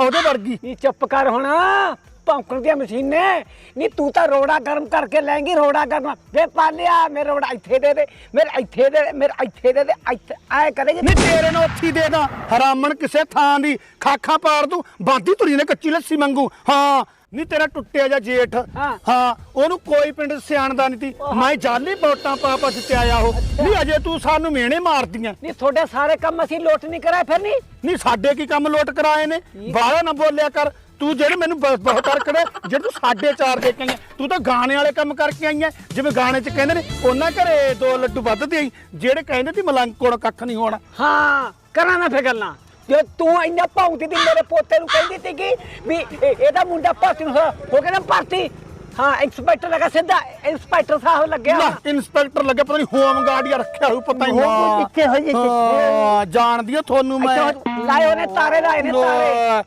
ਉਹਦੇ ਵਰਗੀ ਨੀ ਚੁੱਪ ਕਰ ਹੁਣ। ਭੌਂਕਣ ਦੀਆਂ ਮਸ਼ੀਨੇ। ਨੀ ਤੂੰ ਤਾਂ ਰੋੜਾ ਗਰਮ ਕਰਕੇ ਲੈਂਗੀ, ਰੋੜਾ ਗਰਮ। ਵੇ ਪਾਲਿਆ ਮੇਰੇ ਰੋੜਾ ਇੱਥੇ ਦੇ ਦੇ, ਮੇਰੇ ਇੱਥੇ ਦੇ ਦੇ, ਮੇਰੇ ਇੱਥੇ ਦੇ ਦੇ, ਇੱਥੇ ਐ ਕਰੇਗੀ। ਨਹੀਂ ਤੇਰੇ ਨੂੰ ਉੱਥੀ ਦੇ ਦਾਂ। ਹਰਾਮਣ ਕਿਸੇ ਥਾਂ ਦੀ, ਖਾਖਾ ਪਾੜ ਦੂੰ। ਬਾਦੀ ਤੁਰੀ ਨੇ ਕੱਚੀ ਲੱਸੀ ਮੰਗੂ ਹਾਂ ਨਹੀਂ ਤੇਰਾ ਟੁੱਟਿਆ ਜਾ ਜੇਠ। ਹਾਂ। ਹਾਂ ਉਹਨੂੰ ਕੋਈ ਪਿੰਡ ਸਿਆਣਦਾ ਨਹੀਂ ਤੀ। ਮੈਂ ਜਾਲੀ ਵੋਟਾਂ ਪਾ ਪਾ ਜਿੱਤੇ ਆਇਆ ਉਹ। ਨਹੀਂ ਅਜੇ ਤੂੰ ਸਾਨੂੰ ਮਿਹਣੇ ਮਾਰਦੀਆਂ। ਨੀ ਤੁਹਾਡੇ ਸਾਰੇ ਕੰਮ ਅਸੀਂ ਲੋਟ ਨਹੀਂ ਕਰਾਏ ਫਿਰ ਨਹੀਂ ਨਹੀਂ ਸਾਡੇ ਕੀ ਕੰਮ ਲੋਟ ਕਰਾਏ ਨੇ? ਬਾਹਲਾ ਨਾ ਬੋਲਿਆ ਕਰ। ਤੂੰ ਜਿਹੜੇ ਮੈਨੂੰ ਬ- ਬਹੁਤ ਅਰਕੜੇ ਜਿਹੜੇ ਤੂੰ ਸਾਡੇ ਚਾਰ ਦੇ ਕੇ ਆਂ। ਤੂੰ ਤਾਂ ਗਾਣੇ ਵਾਲੇ ਕੰਮ ਕਰਕੇ ਆਈ ਐ ਜਿਵੇਂ ਗਾਣੇ 'ਚ ਕਹਿੰਦੇ ਨੇ ਉਹਨਾਂ ਘਰੇ ਦੋ ਲੱਡੂ ਵੱਧ ਦੇ ਆਈ ਜਿਹੜੇ ਕਹਿੰਦੇ ਸੀ ਮਲੰਗ ਕੋਲ ਕੱਖ ਨਹੀਂ ਹੋਣਾ। ਹਾਂ ਕਰਾਂ ਨਾ ਫਿਰ ਗੱਲਾਂ। ਜੇ ਤੂੰ ਇੰਨਾ ਭੌਂਕਦੀ ਤੀ ਮੇਰੇ ਪੋਤੇ ਨੂੰ ਕਹਿੰਦੀ ਤੀ ਕਿ ਵੀ ਇਹ- ਇਹਦਾ ਮੁੰਡਾ ਭਰਤੀ ਨੂੰ ਹੋ ਹੋ ਗਿਆ ਨਾ ਭਰਤੀ। ਹਾਂ ਇੰਸਪੈਕਟਰ ਲਗਾ ਸਿੱਧਾ ਇੰਸਪੈਕਟਰ ਸਾਹਿਬ ਲੱਗਿਆ। ਨਾ ਇੰਸਪੈਕਟਰ ਲੱਗੇ ਪਤਾ ਨਹੀਂ ਹੋਮ ਗਾਰਡ ਜਾਂ ਰੱਖਿਆ ਹੋਊ ਪਤਾ ਹੀ ਹੋਮ ਕਿੱਥੇ ਹੋਈ ਕਿੱਥੇ? ਹਾਂ, ਜਾਣਦੀ ਆ ਤੁਹਾਨੂੰ ਮੈਂ। ਇੱਥੇ ਲਾਏ ਉਹਨੇ ਤਾਰੇ ਲਾਏ ਨੇ ਤਾਰੇ।